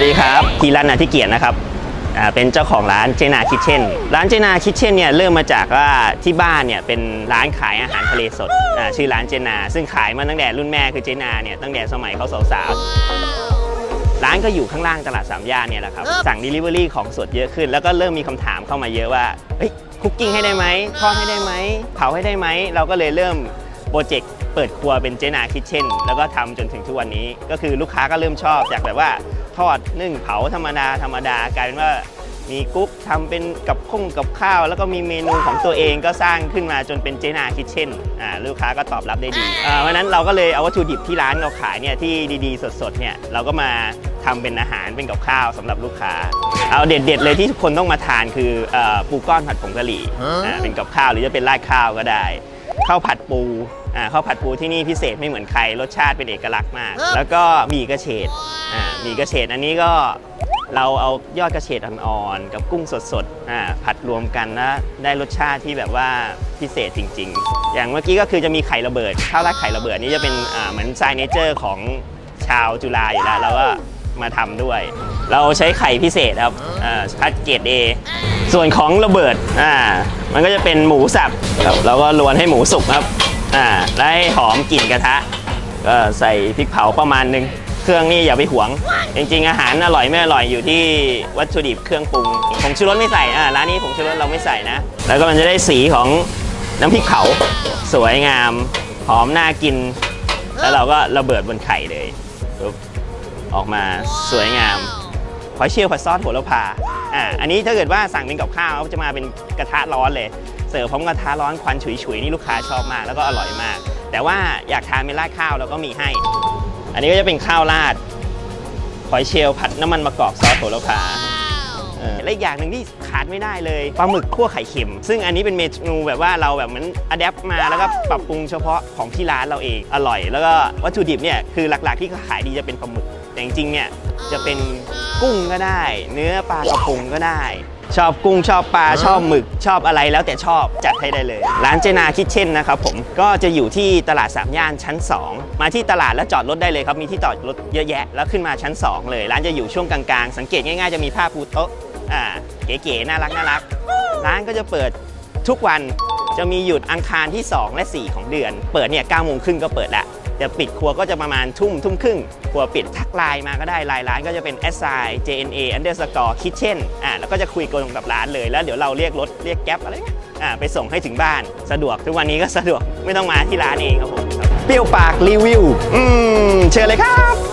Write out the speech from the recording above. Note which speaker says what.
Speaker 1: วัสดีครับทีรันนาทิเกียรตินะครับอ่าเป็นเจ้าของร้านเจนาคิทเช่น ร้านเจนาคิทเช่นเนี่ยเริ่มมาจากว่าที่บ้านเนี่ยเป็นร้านขายอาหารทะเลสดอ่าชื่อร้านเจนา ซึ่งขายมาตั้งแต่รุ่นแม่คือเจนาเนี่ยตั้งแต่สมัยเขาสาวๆ ร้านก็อยู่ข้างล่างตลาดสามย่านเนี่ยแหละครับ สั่ง Delivery ของสดเยอะขึ้น แล้วก็เริ่มมีคำถามเข้ามาเยอะว่าเฮ้ยคุกกิ้งให้ได้ไหมทอดให้ได้ไหมเผาให้ได้ไหม เราก็เลยเริ่มโปรเจกต์ เปิดครัวเป็นเจนาคิทเช่น แล้วก็ทำจนถึงทุกวันนี้ ก็คือลูกค้าก็เริ่มชอบจากแบบว่าทอดนึ่งเผาธรรมดาธรรมดากลายเป็นว่ามีกุ๊กทำเป็นกับข้งกับข้าว แล้วก็มีเมนูของตัวเองก็สร้างขึ้นมาจนเป็นเจนาคิทเช่นอ่าลูกค้าก็ตอบรับได้ดีอ่าเพราะฉะนั้นเราก็เลยเอาวัตถุดิบที่ร้านเราขายเนี่ยที่ดีๆ สดๆเนี่ยเราก็มาทำเป็นอาหารเป็นกับข้าวสำหรับลูกค้า เอาเด็ดๆเลยที่ทุกคนต้องมาทานคือเอ่อปูก้อนผัดผงกะหรี่อ่าเป็นกับข้าวหรือจะเป็นราดข้าวก็ได้ ข้าวผัดปูอ่าข้าวผัดปูที่นี่พิเศษไม่เหมือนใครรสชาติเป็นเอกลักษณ์มาก แล้วก็หมี่กระเฉดอ่าหมี่กระเฉดอันนี้ก็เราเอายอดกระเฉดอ่อนๆกับกุ้งสดๆอ่าผัดรวมกันแล้วได้รสชาติที่แบบว่าพิเศษจริง ๆ อย่างเมื่อกี้ก็คือจะมีไข่ระเบิดข้าวราดไข่ระเบิดนี่จะเป็นอ่าเหมือนไซเนเจอร์ของชาวจุฬาอยู่แล้วแล้วก็มาทำด้วย เราใช้ไข่พิเศษครับอ่าคัดเกรด A ส่วนของระเบิดอ่ามันก็จะเป็นหมูสับครับเราก็ลวนให้หมูสุกครับอ่าแล้วให้หอมกลิ่นกระทะก็ใส่พริกเผาประมาณนึงเครื่องนี่อย่าไปหวง จริง ๆ อาหารอร่อยไม่อร่อยอยู่ที่วัตถุดิบเครื่องปรุงผงชูรสไม่ใส่อ่าร้านนี้ผงชูรสเราไม่ใส่นะ แล้วก็มันจะได้สีของน้ำพริกเผาสวยงามหอมน่ากิน แล้วเราก็ระเบิดบนไข่เลยออกมาสวยงาม อยเชลล์ผัดซอสโหระพาอ่าอันนี้ถ้าเกิดว่าสั่งเป็นกับข้าวจะมาเป็นกระทะร้อนเลย เสิร์ฟพร้อมกระทะร้อนควันฉุยๆนี่ลูกค้าชอบมากแล้วก็อร่อยมาก แต่ว่าอยากทานเป็นราดข้าวเราก็มีให้ อันนี้ก็จะเป็นข้าวราดหอยเชลล์ผัดน้ำมันมะกอกซอสโหระพา และอีกอย่างหนึ่งที่ขาดไม่ได้เลยปลาหมึกคั่วไข่เค็ม ซึ่งอันนี้เป็นเมนูแบบว่าเราแบบเหมือนอัดแอปมาแล้วก็ปรับปรุงเฉพาะของที่ร้านเราเองอร่อย แล้วก็วัตถุดิบเนี่ยคือหลักๆ ที่ขายดีจะเป็นปลาหมึกแต่จริงๆเนี่ยจะเป็นกุ้งก็ได้ เนื้อปลากระพงก็ได้ ชอบกุ้งชอบปลาชอบหมึกชอบอะไรแล้วแต่ชอบจัดให้ได้เลย ร้านเจนาคิทเช่นนะครับผมก็จะอยู่ที่ตลาดสามย่านชั้น 2 มาที่ตลาดแล้วจอดรถได้เลยครับมีที่จอดรถเยอะแยะ แล้วขึ้นมาชั้น 2 เลย ร้านจะอยู่ช่วงกลางๆ สังเกตง่ายๆจะมีผ้าปูโต๊ะ อ่าเก๋ๆน่ารักน่ารัก ร้านก็จะเปิดทุกวันจะมีหยุดอังคารที่ 2 และ 4 ของเดือน เปิดเนี่ย9โมงครึ่งก็เปิดละแต่ปิดครัวก็จะประมาณทุ่มทุ่มครึ่ง ครัวปิดทักไลน์มาก็ได้ไลน์ร้านก็จะเป็น s i jna underscore kitchen อ่าแล้วก็จะคุยกันกับร้านเลยแล้วเดี๋ยวเราเรียกรถเรียกแก๊ปอะไรเงี้ยอ่าไปส่งให้ถึงบ้านสะดวกทุกวันนี้ก็สะดวกไม่ต้องมาที่ร้านเองครับผมเปรี้ยวปากรีวิว อืมเชิญเลยครับ